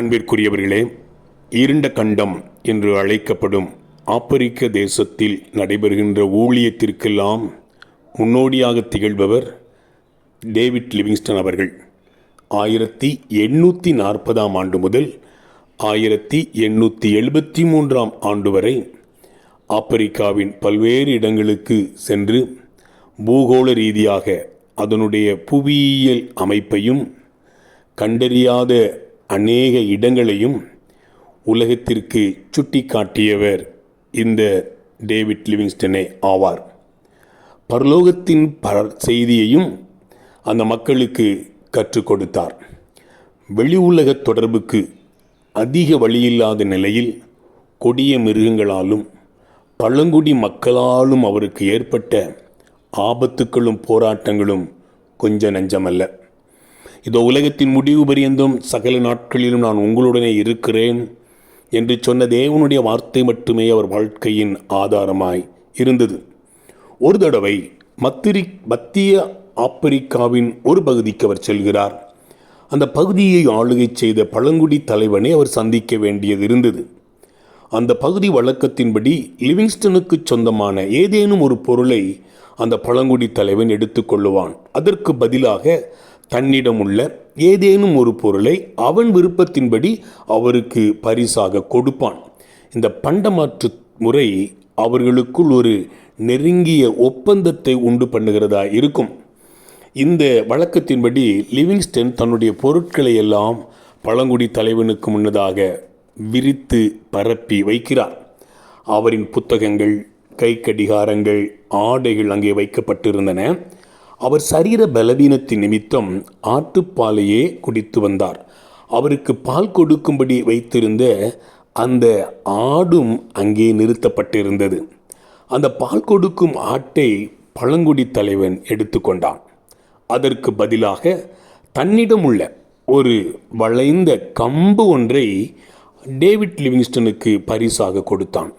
அன்பிற்குரியவர்களே இருண்ட கண்டம் என்று அழைக்கப்படும் ஆப்பிரிக்க தேசத்தில் நடைபெறுகின்ற ஊழியத்திற்கெல்லாம் முன்னோடியாக திகழ்பவர் டேவிட் லிவிங்ஸ்டன் அவர்கள். ஆயிரத்தி எண்ணூற்றி நாற்பதாம் ஆண்டு முதல் ஆயிரத்தி எண்ணூற்றி எழுபத்தி மூன்றாம் ஆண்டு வரை ஆப்பிரிக்காவின் பல்வேறு இடங்களுக்கு சென்று பூகோள ரீதியாக அதனுடைய புவியியல் அமைப்பையும் கண்டறியாத அநேக இடங்களையும் உலகத்திற்கு சுட்டிக்காட்டியவர் இந்த டேவிட் லிவிங்ஸ்டனே ஆவார். பரலோகத்தின் பர செய்தியையும் அந்த மக்களுக்கு கற்றுக் கொடுத்தார். வெளி உலக தொடர்புக்கு அதிக வழியில்லாத நிலையில் கொடிய மிருகங்களாலும் பழங்குடி மக்களாலும் அவருக்கு ஏற்பட்ட ஆபத்துக்களும் போராட்டங்களும் கொஞ்ச நஞ்சமல்ல. இதோ உலகத்தின் முடிவு பரியந்தும் சகல நாட்களிலும் நான் உங்களுடனே இருக்கிறேன் என்று சொன்ன தேவனுடைய வார்த்தை மட்டுமே அவர் வாழ்க்கையின் ஆதாரமாய் இருந்தது. ஒரு தடவை மத்திரி மத்திய ஆப்பிரிக்காவின் ஒரு பகுதிக்கு அவர் செல்கிறார். அந்த பகுதியை ஆளுகை செய்த பழங்குடி தலைவனை அவர் சந்திக்க வேண்டியது இருந்தது. அந்த பகுதி வழக்கத்தின்படி லிவிங்ஸ்டனுக்கு சொந்தமான ஏதேனும் ஒரு பொருளை அந்த பழங்குடி தலைவன் எடுத்துக்கொள்ளுவான். அதற்கு பதிலாக தன்னிடம் உள்ள ஏதேனும் ஒரு பொருளை அவன் விருப்பத்தின்படி அவருக்கு பரிசாக கொடுப்பான். இந்த பண்டமாற்று முறை அவர்களுக்குள் ஒரு நெருங்கிய ஒப்பந்தத்தை உண்டு பண்ணுகிறதா இருக்கும். இந்த வழக்கத்தின்படி லிவிங்ஸ்டன் தன்னுடைய பொருட்களை எல்லாம் பழங்குடி தலைவனுக்கு முன்னதாக விரித்து பரப்பி வைக்கிறார். அவரின் புத்தகங்கள் கை கடிகாரங்கள் ஆடைகள் அங்கே வைக்கப்பட்டிருந்தன. அவர் சரீர பலவீனத்தின் நிமித்தம் ஆட்டுப்பாலையே குடித்து வந்தார். அவருக்கு பால் கொடுக்கும்படி வைத்திருந்த அந்த ஆடும் அங்கே நிறுத்தப்பட்டிருந்தது. அந்த பால் கொடுக்கும் ஆட்டை பழங்குடி தலைவன் எடுத்துக்கொண்டான் அதற்கு பதிலாக தன்னிடம் உள்ள ஒரு வளைந்த கம்பு ஒன்றை டேவிட் லிவிங்ஸ்டனுக்கு பரிசாக கொடுத்தான்.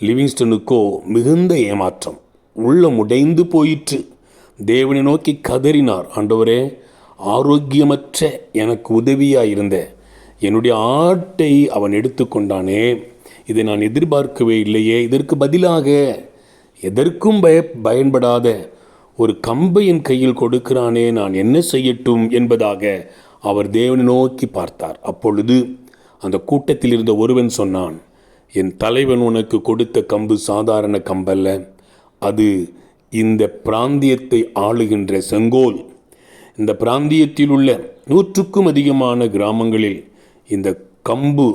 லிவிங்ஸ்டனுக்கோ மிகுந்த ஏமாற்றம். உள்ளம் உடைந்து போயிற்று. தேவனை நோக்கி கதறினார். ஆண்டவரே ஆரோக்கியமற்ற எனக்கு உதவியாக இருந்த என்னுடைய ஆட்டை அவன் எடுத்துக்கொண்டானே. இதை நான் எதிர்பார்க்கவே இல்லையே. இதற்கு பதிலாக எதற்கும் பய பயன்படாத ஒரு கம்பை என் கையில் கொடுக்கிறானே. நான் என்ன செய்யட்டும் என்பதாக அவர் தேவனை நோக்கி பார்த்தார். அப்பொழுது அந்த கூட்டத்தில் இருந்த ஒருவன் சொன்னான் என் தலைவன் உனக்கு கொடுத்த கம்பு சாதாரண கம்பல்ல. அது இந்த பிராந்தியத்தை ஆளுகின்ற செங்கோல் இந்த பிராந்தியத்தில் உள்ள நூற்றுக்கும் அதிகமான கிராமங்களில் இந்த கம்பு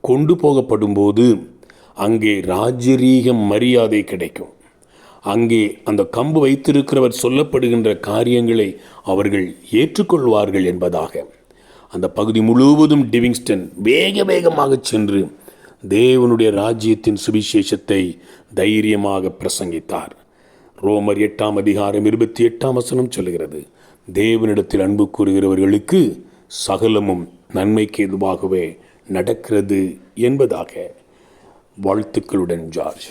கொண்டு போகப்படும்போது அங்கே ராஜரீக மரியாதை கிடைக்கும். அங்கே அந்த கம்பு வைத்திருக்கிறவர் சொல்லப்படுகின்ற காரியங்களை அவர்கள் ஏற்றுக்கொள்வார்கள் என்பதாக. அந்த பகுதி முழுவதும் டிவிங்ஸ்டன் வேக வேகமாக சென்று தேவனுடைய ராஜ்யத்தின் சுவிசேஷத்தை தைரியமாக பிரசங்கித்தார். ரோமர் எட்டாம் அதிகாரம் இருபத்தி எட்டாம் வசனம் சொல்கிறது தேவனிடத்தில் அன்பு கூறுகிறவர்களுக்கு சகலமும் நன்மைக்கு எதுவாகவே நடக்கிறது என்பதாக. வாழ்த்துக்களுடன் ஜார்ஜ்.